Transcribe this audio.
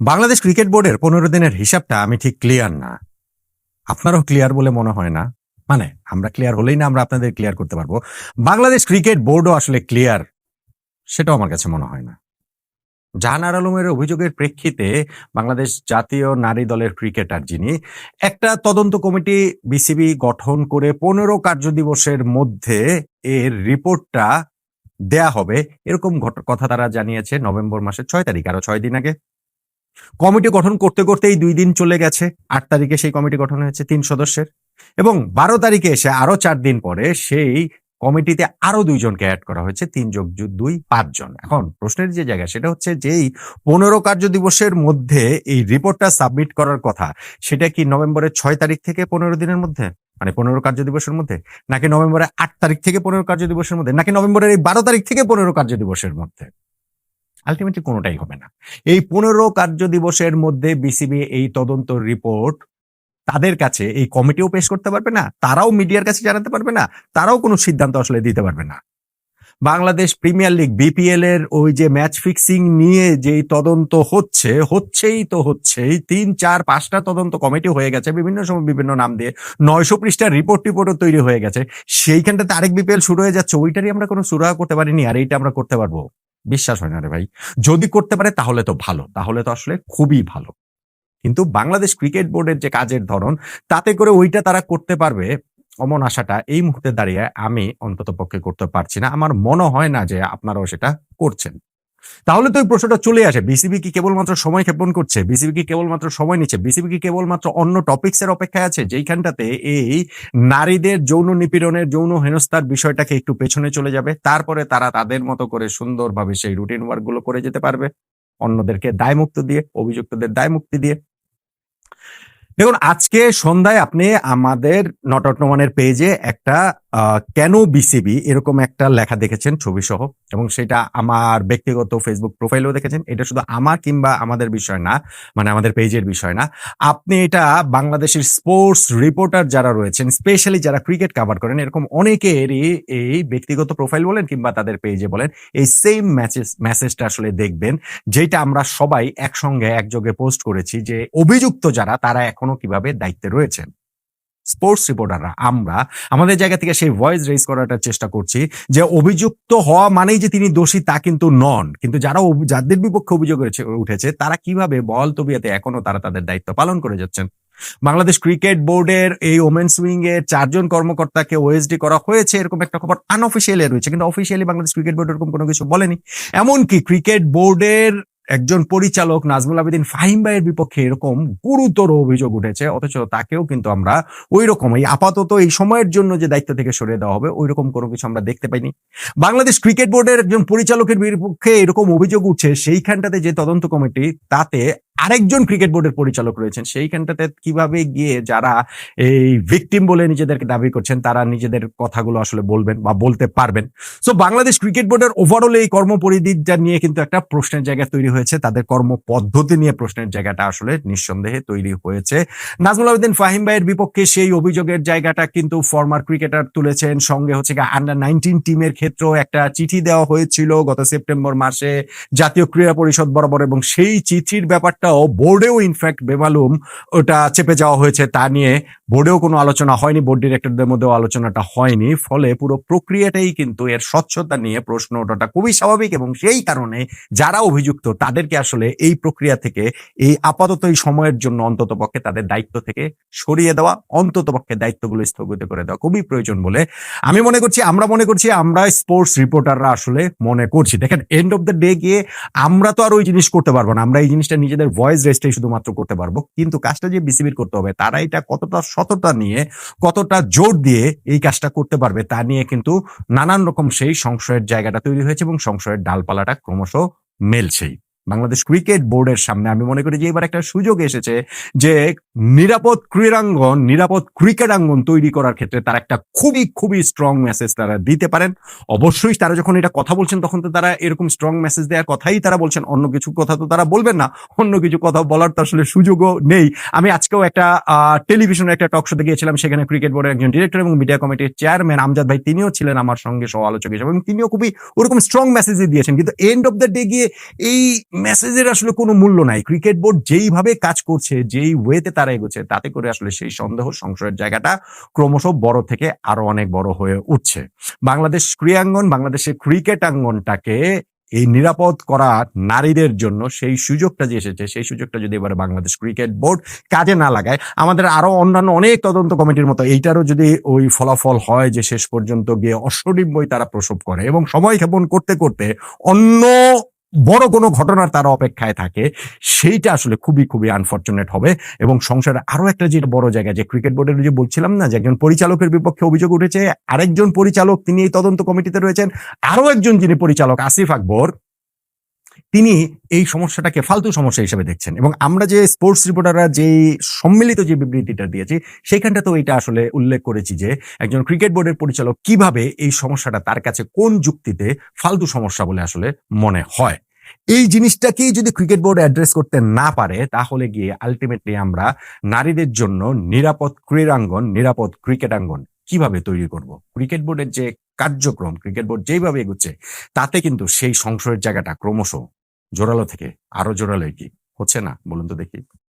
Bangladesh cricket বোর্ডের পনেরো দিনের হিসাবটা আমি ঠিক ক্লিয়ার না। আপনারও ক্লিয়ার বলে মনে হয় না? মানে আমরা ক্লিয়ার হলেই না আমরা আপনাদের ক্লিয়ার করতে পারব। বাংলাদেশ ক্রিকেট বোর্ডও আসলে ক্লিয়ার সেটাও আমার কাছে মনে হয় না। জাহানার আলমের অভিযোগের প্রেক্ষিতে বাংলাদেশ জাতীয় নারী দলের ক্রিকেটার যিনি, একটা তদন্ত কমিটি বিসিবি গঠন করে পনেরো কার্যদিবসের মধ্যে এর রিপোর্টটা দেয়া হবে। এরকম কথা তারা জানিয়েছে নভেম্বর মাসের ছয় তারিখ, আরও ছয় দিন আগে। কমিটি গঠন করতে করতেই দুই দিন চলে গেছে। আট তারিখে সেই কমিটি গঠন হয়েছে তিন সদস্যের। এবং বারো তারিখে এসে আরও চার দিন পরে সেই কমিটিতে আরও দুইজনকে অ্যাড করা হয়েছে, তিন যোগ দুই পাঁচজন এখন প্রশ্নের যে জায়গা, সেটা হচ্ছে যেই পনেরো কার্য দিবসের মধ্যে এই রিপোর্টটা সাবমিট করার কথা, সেটা কি নভেম্বরের ছয় তারিখ থেকে পনেরো দিনের মধ্যে? মানে পনেরো কার্য দিবসের মধ্যে? নাকি নভেম্বরের আট তারিখ থেকে পনেরো কার্য দিবসের মধ্যে? নাকি নভেম্বরের এই বারো তারিখ থেকে পনেরো কার্য দিবসের মধ্যে? আলটিমেটলি কোনোটাই হবে না। এই পনেরো কার্য দিবসের মধ্যে বিসিবি এই তদন্ত রিপোর্ট তাদের কাছে, এই কমিটিও পেশ করতে পারবে না, তারাও মিডিয়ার কাছে জানাতে পারবে না, তারাও কোনো সিদ্ধান্ত আসলে দিতে পারবে না। বাংলাদেশ প্রিমিয়ার লিগ বিপিএল এর ওই যে ম্যাচ ফিক্সিং নিয়ে যেই তদন্ত হচ্ছে, হচ্ছেই তো হচ্ছেই, তিন, চার, পাঁচটা তদন্ত কমিটি হয়ে গেছে, বিভিন্ন সময় বিভিন্ন নাম দিয়ে, নয়শো পৃষ্ঠার রিপোর্ট টিপোর্টও তৈরি হয়ে গেছে, সেইখানটাতে আরেক বিপিএল শুরু হয়ে যাচ্ছে, ওইটারই আমরা কোনো সুরাহা করতে পারিনি, আর এইটা আমরা করতে পারব। বিশ্বাস হয় না রে ভাই। যদি করতে পারে তাহলে তো ভালো, তাহলে তো আসলে খুবই ভালো। কিন্তু বাংলাদেশ ক্রিকেট বোর্ডের যে কাজের ধরন, তাতে করে ওইটা তারা করতে পারবে অমন আশাটা এই মুহূর্তে দাঁড়িয়ে আমি অন্তত পক্ষে করতে পারছি না। আমার মনে হয় না যে আপনারাও সেটা করছেন। তাহলে তো ওই প্রশ্নটা চলে আসে। বিসিবি কি কেবলমাত্র সময় ক্ষেপণ করছে? বিসিবি কি কেবলমাত্র সময় নিচ্ছে? বিসিবি কি কেবলমাত্র অন্য টপিকস এর অপেক্ষায় আছে? যেইখানটাতে এই নারীদের যৌন নিপীড়নের, যৌন হেনস্থার বিষয়টাকে একটু পেছনে চলে যাবে। তারপরে তারা তাদের মতো করে সুন্দরভাবে সেই রুটিন ওয়ার্কগুলো করে যেতে পারবে। অন্যদেরকে দায়মুক্ত দিয়ে, অভিযুক্তদের দায়মুক্তি দিয়ে। দেখুন, আজকে সন্ধ্যায় আপনি আমাদের নট অটনমানের পেজে একটা কেন বিসিবি এরকম একটা লেখা দেখেছেন ছবি সহ এবং সেটা আমার ব্যক্তিগত ফেসবুক প্রোফাইলেও দেখেছেন। এটা শুধু আমার কিংবা আমাদের বিষয় না মানে আমাদের পেজের বিষয় না। আপনি এটা বাংলাদেশের স্পোর্টস রিপোর্টার যারা রয়েছেন স্পেশালি যারা ক্রিকেট কভার করেন, এরকম অনেকেরই এই ব্যক্তিগত প্রোফাইল বলেন কিংবা তাদের পেজে বলেন, এই সেম ম্যাচেস মেসেজটা আসলে দেখবেন, যেটা আমরা সবাই একসঙ্গে একযোগে পোস্ট করেছি যে অভিযুক্ত যারা, তারা এখনও কীভাবে দায়িত্বে রয়েছেন স্পোর্টস রিপোর্টাররা আমরা আমাদের জায়গা থেকে সেই ভয়েস রেজ করাটার চেষ্টা করছি যে অভিযুক্ত হওয়া মানেই যে তিনি দোষী তা কিন্তু নন। কিন্তু যারা যাদের বিপক্ষে অভিযোগ উঠেছে, তারা কীভাবে বল তবিয়াতে এখনও তারা তাদের দায়িত্ব পালন করে যাচ্ছেন? বাংলাদেশ ক্রিকেট বোর্ডের এই ওমেন্স উইং এর চারজন কর্মকর্তাকে ওএসডি করা হয়েছে, এরকম একটা খবর আনঅফিসিয়ালি রয়েছে, কিন্তু অফিসিয়ালি বাংলাদেশ ক্রিকেট বোর্ড এরকম কোনো কিছু বলেনি। এমনকি ক্রিকেট বোর্ডের একজন পরিচালক নাজমুল আবেদিন ফাহিম ভাইয়ের বিপক্ষে এরকম গুরুতর অভিযোগ উঠেছে, অথচ তাকেও কিন্তু আমরা ওই রকম এই আপাতত এই সময়ের জন্য যে দায়িত্ব থেকে সরিয়ে দেওয়া হবে ওই রকম কোনো কিছু আমরা দেখতে পাইনি। বাংলাদেশ ক্রিকেট বোর্ডের একজন পরিচালকের বিপক্ষে এরকম অভিযোগ উঠছে, সেইখানটাতে যে তদন্ত কমিটি, তাতে আরেকজন ক্রিকেট বোর্ডের পরিচালক রয়েছেন। সেইখানটাতে কীভাবে গিয়ে যারা এই ভিকটিম বলে নিজেদেরকে দাবি করছেন, তারা নিজেদের কথাগুলো আসলে বলবেন বা বলতে পারবেন। সো বাংলাদেশ ক্রিকেট বোর্ডের ওভারঅল এই কর্মপরিধিটা নিয়ে কিন্তু একটা প্রশ্নের জায়গা তৈরি হয়েছে। তাদের কর্ম পদ্ধতি নিয়ে প্রশ্নের জায়গাটা আসলে নিঃসন্দেহে তৈরি হয়েছে। নাজমুল আবেদিন ফাহিম ভাইয়ের বিপক্ষে সেই অভিযোগের জায়গাটা কিন্তু ফর্মার ক্রিকেটার তুলেছেন। সঙ্গে হচ্ছে আন্ডার নাইনটিন টিমের ক্ষেত্রেও একটা চিঠি দেওয়া হয়েছিল গত সেপ্টেম্বর মাসে। জাতীয় ক্রীড়া পরিষদ বরাবর এবং সেই চিঠির ব্যাপারটাও বোর্ডেও ইনফ্যাক্ট বেমালুম ওটা চেপে যাওয়া হয়েছে তা নিয়ে। বোর্ডেও কোনো আলোচনা হয়নি বোর্ড ডিরেক্টরদের মধ্যেও আলোচনাটা হয়নি। ফলে পুরো প্রক্রিয়াটাই কিন্তু এর স্বচ্ছতা নিয়ে প্রশ্ন ওঠাটা খুবই স্বাভাবিক এবং সেই কারণে যারা অভিযুক্ত, তাদেরকে আসলে এই প্রক্রিয়া থেকে, এই আপাতত এই সময়ের জন্য অন্তত পক্ষে তাদের দায়িত্ব থেকে সরিয়ে দেওয়া, অন্তত পক্ষে দায়িত্বগুলো স্থগিত করে দেওয়া খুবই প্রয়োজন বলে আমি মনে করছি, আমরা মনে করছি, আমরা স্পোর্টস রিপোর্টাররা আসলে মনে করছি। দেখেন এন্ড অফ দ্য ডে গিয়ে আমরা তো আর ওই জিনিস করতে পারব না। আমরা এই জিনিসটা নিজেদের ভয়েস রেস্টেই শুধুমাত্র করতে পারব। কিন্তু কাজটা যে বিসিবির করতে হবে তারা এটা কতটা সততা নিয়ে, কতটা জোর দিয়ে এই কাজটা করতে পারবে, তা নিয়ে কিন্তু নানান রকম সেই সংশয়ের জায়গাটা তৈরি হয়েছে এবং সংশয়ের ডালপালাটা ক্রমশ মেলছেই। বাংলাদেশ ক্রিকেট বোর্ডের সামনে আমি মনে করি যে এবার একটা সুযোগ এসেছে যে নিরাপদ ক্রীড়াঙ্গন, নিরাপদ ক্রিকেটাঙ্গন তৈরি করার ক্ষেত্রে তারা একটা খুবই খুবই স্ট্রং মেসেজ তারা দিতে পারেন। অবশ্যই তারা যখন এটা কথা বলছেন তখন তো তারা এরকম স্ট্রং মেসেজ দেওয়ার কথাই তারা বলছেন। অন্য কিছু কথা তো তারা বলবেন না। অন্য কিছু কথা বলার তো আসলে সুযোগও নেই। আমি আজকেও একটা টেলিভিশনের একটা টক শোতে গিয়েছিলাম, সেখানে ক্রিকেট বোর্ডের একজন ডিরেক্টর এবং মিডিয়া কমিটির চেয়ারম্যান আমজাদ ভাই, তিনিও ছিলেন আমার সঙ্গে সহ আলোচক হিসেবে এবং তিনিও খুবই ওরকম স্ট্রং মেসেজই দিয়েছেন। কিন্তু এন্ড অফ দ্য ডে গিয়ে এই মেসেজের আসলে কোনো মূল্য নাই। ক্রিকেট বোর্ড যেইভাবে কাজ করছে, যেই ওয়েতে তারা এগোচ্ছে, তাতে করে আসলে সেই সন্দেহ সংশয়ের জায়গাটা ক্রমশ বড় থেকে আরও অনেক বড় হয়ে উঠছে। বাংলাদেশ ক্রীড়াঙ্গন, বাংলাদেশের ক্রিকেট আঙ্গনটাকে এই নিরাপদ করা নারীদের জন্য সেই সুযোগটা যে এসেছে, সেই সুযোগটা যদি এবারে বাংলাদেশ ক্রিকেট বোর্ড কাজে না লাগায়, আমাদের আরও অন্যান্য অনেক তদন্ত কমিটির মতো এইটারও যদি ওই ফলাফল হয় যে শেষ পর্যন্ত গিয়ে অশ্বডিম্বই তারা প্রসব করে এবং সময় ক্ষেপণ করতে করতে অন্য বড় কোনো ঘটনার তারা অপেক্ষায় থাকে, সেইটা আসলে খুবই খুবই আনফর্চুনেট হবে। এবং সংসারে আরও একটা যে বড় জায়গা, যে ক্রিকেট বোর্ডের যে বলছিলাম না, যে একজন পরিচালকের বিপক্ষে অভিযোগ উঠেছে, আরেকজন পরিচালক তিনি এই তদন্ত কমিটিতে রয়েছেন, আরও একজন যিনি পরিচালক, আসিফ আকবর তিনি এই সমস্যাটাকে ফালতু সমস্যা হিসেবে দেখছেন। এবং আমরা যে স্পোর্টস রিপোর্টাররা যে সম্মিলিত যে বিবৃতিটা দিয়েছি সেখানটা তো এটা আসলে উল্লেখ করেছি যে একজন ক্রিকেট বোর্ডের পরিচালক কীভাবে এই সমস্যাটা তার কাছে কোন যুক্তিতে ফালতু সমস্যা বলে আসলে মনে হয়। এই জিনিসটাকেই যদি ক্রিকেট বোর্ড অ্যাড্রেস করতে না পারে, তাহলে গিয়ে আলটিমেটলি আমরা নারীদের জন্য নিরাপদ ক্রীড়াঙ্গন, নিরাপদ ক্রিকেটাঙ্গন কীভাবে তৈরি করব? ক্রিকেট বোর্ডের যে কার্যক্রম, ক্রিকেট বোর্ড যেইভাবে এগোচ্ছে, তাতে কিন্তু সেই সংশয়ের জায়গাটা ক্রমশ জোরালো থেকে আরও জোরালো কি হচ্ছে না। বলুন তো দেখি।